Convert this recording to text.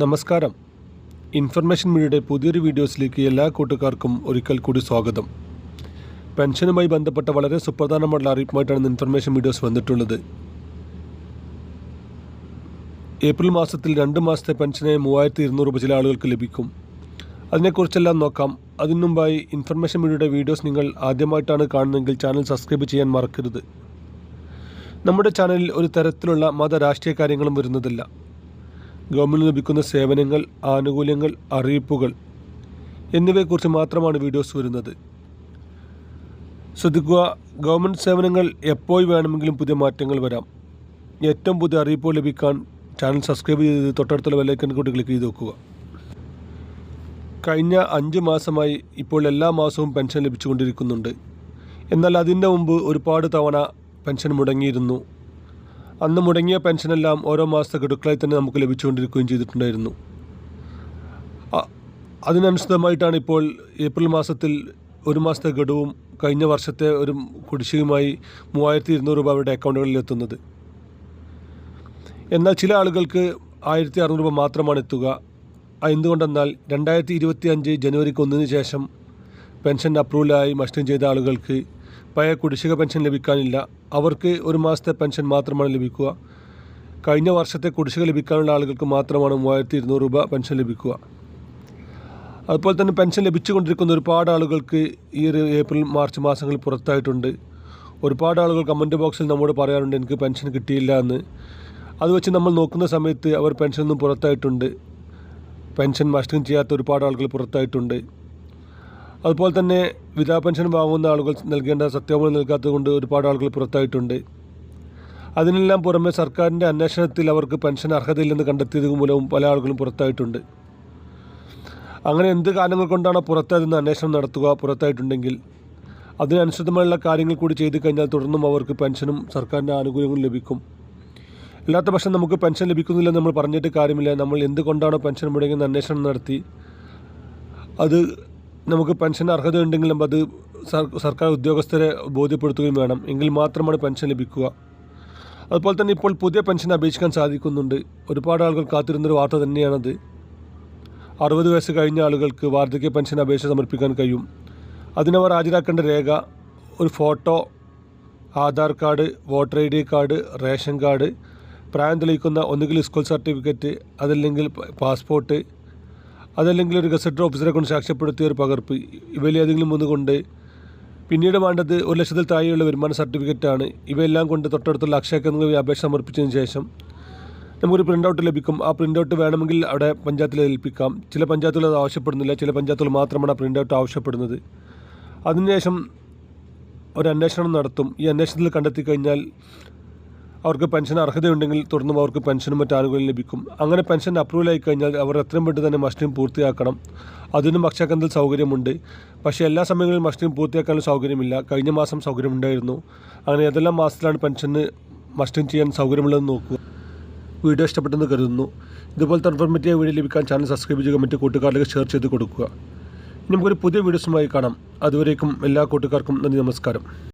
നമസ്കാരം. ഇൻഫർമേഷൻ മീഡിയയുടെ പുതിയൊരു വീഡിയോസിലേക്ക് എല്ലാ കൂട്ടുകാർക്കും ഒരിക്കൽ കൂടി സ്വാഗതം. പെൻഷനുമായി ബന്ധപ്പെട്ട വളരെ സുപ്രധാനമുള്ള അറിയിപ്പുമായിട്ടാണ് ഇൻഫർമേഷൻ വീഡിയോസ് വന്നിട്ടുള്ളത്. ഏപ്രിൽ മാസത്തിൽ രണ്ട് മാസത്തെ പെൻഷനെ മൂവായിരത്തി ഇരുന്നൂറ് രൂപ ചില ആളുകൾക്ക് ലഭിക്കും. അതിനെക്കുറിച്ചെല്ലാം നോക്കാം. അതിനു മുമ്പായി ഇൻഫർമേഷൻ മീഡിയയുടെ വീഡിയോസ് നിങ്ങൾ ആദ്യമായിട്ടാണ് കാണുന്നതെങ്കിൽ ചാനൽ സബ്സ്ക്രൈബ് ചെയ്യാൻ മറക്കരുത്. നമ്മുടെ ചാനലിൽ ഒരു തരത്തിലുള്ള മത രാഷ്ട്രീയ കാര്യങ്ങളും വരുന്നതില്ല. ഗവൺമെന്റ് ലഭിക്കുന്ന സേവനങ്ങൾ ആനുകൂല്യങ്ങൾ അറിയിപ്പുകൾ എന്നിവയെക്കുറിച്ച് മാത്രമാണ് വീഡിയോസ് വരുന്നത്. ശ്രദ്ധിക്കുക ഗവൺമെന്റ് സേവനങ്ങൾ എപ്പോൾ വേണമെങ്കിലും പുതിയ മാറ്റങ്ങൾ വരാം. ഏറ്റവും പുതിയ അറിയിപ്പുകൾ ലഭിക്കാൻ ചാനൽ സബ്സ്ക്രൈബ് ചെയ്ത് തൊട്ടടുത്തുള്ള വെല്ലൈക്കൻ കൂടി ക്ലിക്ക് ചെയ്ത് നോക്കുക കഴിഞ്ഞ അഞ്ച് മാസമായി ഇപ്പോൾ എല്ലാ മാസവും പെൻഷൻ ലഭിച്ചുകൊണ്ടിരിക്കുന്നുണ്ട്. എന്നാൽ അതിന്റെ മുമ്പ് ഒരുപാട് തവണ പെൻഷൻ മുടങ്ങിയിരുന്നു. അന്ന് മുടങ്ങിയ പെൻഷനെല്ലാം ഓരോ മാസത്തെ ഗഡുക്കളായി തന്നെ നമുക്ക് ലഭിച്ചുകൊണ്ടിരിക്കുകയും ചെയ്തിട്ടുണ്ടായിരുന്നു. അതിനനുസൃതമായിട്ടാണ് ഇപ്പോൾ ഏപ്രിൽ മാസത്തിൽ ഒരു മാസത്തെ ഗഡുവും കഴിഞ്ഞ വർഷത്തെ ഒരു കുടിശ്ശികയുമായി മൂവായിരത്തി ഇരുന്നൂറ് രൂപ അവരുടെ അക്കൗണ്ടുകളിൽ എത്തുന്നത്. എന്നാൽ ചില ആളുകൾക്ക് ആയിരത്തി അറുന്നൂറ് രൂപ മാത്രമാണ് എത്തുക. എന്തുകൊണ്ടെന്നാൽ രണ്ടായിരത്തി ഇരുപത്തി അഞ്ച് ജനുവരിക്ക് ഒന്നിന് ശേഷം പെൻഷൻ അപ്രൂവലായി മസ്റ്റം ചെയ്ത ആളുകൾക്ക് പഴയ കുടിശ്ശിക പെൻഷൻ ലഭിക്കാനില്ല. അവർക്ക് ഒരു മാസത്തെ പെൻഷൻ മാത്രമാണ് ലഭിക്കുക. കഴിഞ്ഞ വർഷത്തെ കുടിശ്ശിക ലഭിക്കാനുള്ള ആളുകൾക്ക് മാത്രമാണ് മൂവായിരത്തി ഇരുന്നൂറ് രൂപ പെൻഷൻ ലഭിക്കുക. അതുപോലെ തന്നെ പെൻഷൻ ലഭിച്ചുകൊണ്ടിരിക്കുന്ന ഒരുപാട് ആളുകൾക്ക് ഈ ഒരു ഏപ്രിൽ മാർച്ച് മാസങ്ങളിൽ പുറത്തായിട്ടുണ്ട്. ഒരുപാട് ആളുകൾ കമന്റ് ബോക്സിൽ നമ്മോട് പറയാറുണ്ട് എനിക്ക് പെൻഷൻ കിട്ടിയില്ല എന്ന്. അത് വെച്ച് നമ്മൾ നോക്കുന്ന സമയത്ത് അവർ പെൻഷൻ നിന്നും പുറത്തായിട്ടുണ്ട്. പെൻഷൻ മസ്റ്റിങ് ചെയ്യാത്ത ഒരുപാട് ആളുകൾ പുറത്തായിട്ടുണ്ട്. അതുപോലെ തന്നെ വിധവാ പെൻഷൻ വാങ്ങുന്ന ആളുകൾ നൽകേണ്ട സത്യവാങ്മൂലം നൽകാത്തത് കൊണ്ട് ഒരുപാട് ആളുകൾ പുറത്തായിട്ടുണ്ട്. അതിനെല്ലാം പുറമെ സർക്കാരിന്റെ അന്വേഷണത്തിൽ അവർക്ക് പെൻഷൻ അർഹതയില്ലെന്ന് കണ്ടെത്തിയത് മൂലവും പല ആളുകളും പുറത്തായിട്ടുണ്ട്. അങ്ങനെ എന്ത് കാരണങ്ങൾ കൊണ്ടാണോ പുറത്തായതെന്ന് അന്വേഷണം നടത്തുക പുറത്തായിട്ടുണ്ടെങ്കിൽ അതിനനുസൃതമായുള്ള കാര്യങ്ങൾ കൂടി ചെയ്തു കഴിഞ്ഞാൽ തുടർന്നും അവർക്ക് പെൻഷനും സർക്കാരിന്റെ ആനുകൂല്യങ്ങളും ലഭിക്കും. അല്ലാത്ത പക്ഷം നമുക്ക് പെൻഷൻ ലഭിക്കുന്നില്ലെന്ന് നമ്മൾ പറഞ്ഞിട്ട് കാര്യമില്ല. നമ്മൾ എന്തുകൊണ്ടാണോ പെൻഷൻ മുടങ്ങിയെന്ന് അന്വേഷണം നടത്തി അത് നമുക്ക് പെൻഷൻ അർഹത ഉണ്ടെങ്കിലും അത് സർ- സർക്കാർ ഉദ്യോഗസ്ഥരെ ബോധ്യപ്പെടുത്തുകയും വേണം. എങ്കിൽ മാത്രമാണ് പെൻഷൻ ലഭിക്കുക. അതുപോലെ തന്നെ ഇപ്പോൾ പുതിയ പെൻഷൻ അപേക്ഷിക്കാൻ സാധിക്കുന്നുണ്ട്. ഒരുപാട് ആളുകൾ കാത്തിരുന്നൊരു വാർത്ത തന്നെയാണത്. അറുപത് വയസ്സ് കഴിഞ്ഞ ആളുകൾക്ക് വാർദ്ധക്യ പെൻഷൻ അപേക്ഷ സമർപ്പിക്കാൻ കഴിയും. അതിനവർ ഹാജരാക്കേണ്ട രേഖ ഒരു photo Aadhaar card voter I D card ration card പ്രായം തെളിയിക്കുന്ന ഒന്നുകിൽ സ്കൂൾ സർട്ടിഫിക്കറ്റ് അതല്ലെങ്കിൽ പാസ്പോർട്ട് അതല്ലെങ്കിൽ ഒരു ഗസറ്റർ ഓഫീസറെ കൊണ്ട് സാക്ഷ്യപ്പെടുത്തിയ ഒരു പകർപ്പ്. ഇവയിൽ ഏതെങ്കിലും ഒന്ന് കൊണ്ട് പിന്നീട് വേണ്ടത് ഒരു ലക്ഷത്തിൽ താഴെയുള്ള വരുമാന സർട്ടിഫിക്കറ്റാണ്. ഇവയെല്ലാം കൊണ്ട് തൊട്ടടുത്തുള്ള അക്ഷയ കേന്ദ്രങ്ങളിൽ അപേക്ഷ സമർപ്പിച്ചതിന് ശേഷം നമുക്കൊരു പ്രിന്റ് ഔട്ട് ലഭിക്കും. ആ പ്രിന്റ് ഔട്ട് വേണമെങ്കിൽ അവിടെ പഞ്ചായത്തിൽ ഏൽപ്പിക്കാം. ചില പഞ്ചായത്തുകൾ അത് ആവശ്യപ്പെടുന്നില്ല. ചില പഞ്ചായത്തുകൾ മാത്രമാണ് ആ പ്രിന്റ് ഔട്ട് ആവശ്യപ്പെടുന്നത്. അതിനുശേഷം ഒരു അന്വേഷണം നടത്തും. ഈ അന്വേഷണത്തിൽ കണ്ടെത്തി കഴിഞ്ഞാൽ അവർക്ക് പെൻഷൻ അർഹതയുണ്ടെങ്കിൽ തുടർന്നും അവർക്ക് പെൻഷനും മറ്റു ആനുകൂല്യം ലഭിക്കും. അങ്ങനെ പെൻഷൻ അപ്രൂവൽ ആയി കഴിഞ്ഞാൽ അവർ എത്രയും പെട്ടെന്ന് തന്നെ മസ്റ്റിംഗ് പൂർത്തിയാക്കണം. അതിനും അക്ഷയകന്തിൽ സൗകര്യമുണ്ട്. പക്ഷേ എല്ലാ സമയങ്ങളിലും മസ്റ്റിംഗ് പൂർത്തിയാക്കാനുള്ള സൗകര്യമില്ല. കഴിഞ്ഞ മാസം സൗകര്യമുണ്ടായിരുന്നു. അങ്ങനെ ഏതെല്ലാം മാസത്തിലാണ് പെൻഷന് മസ്റ്റിംഗ് ചെയ്യാൻ സൗകര്യമുള്ളതെന്ന് നോക്കുക. വീഡിയോ ഇഷ്ടപ്പെട്ടെന്ന് കരുതുന്നു. ഇതുപോലത്തെ ഇൻഫോർമേറ്റീവ് വീഡിയോ ലഭിക്കാൻ ചാനൽ സബ്സ്ക്രൈബ് ചെയ്യുക മറ്റു കൂട്ടുകാരിലേക്ക് ഷെയർ ചെയ്ത് കൊടുക്കുക. നമുക്കൊരു പുതിയ വീഡിയോസുമായി കാണാം. അതുവരേക്കും എല്ലാ കൂട്ടുകാർക്കും നന്ദി നമസ്കാരം.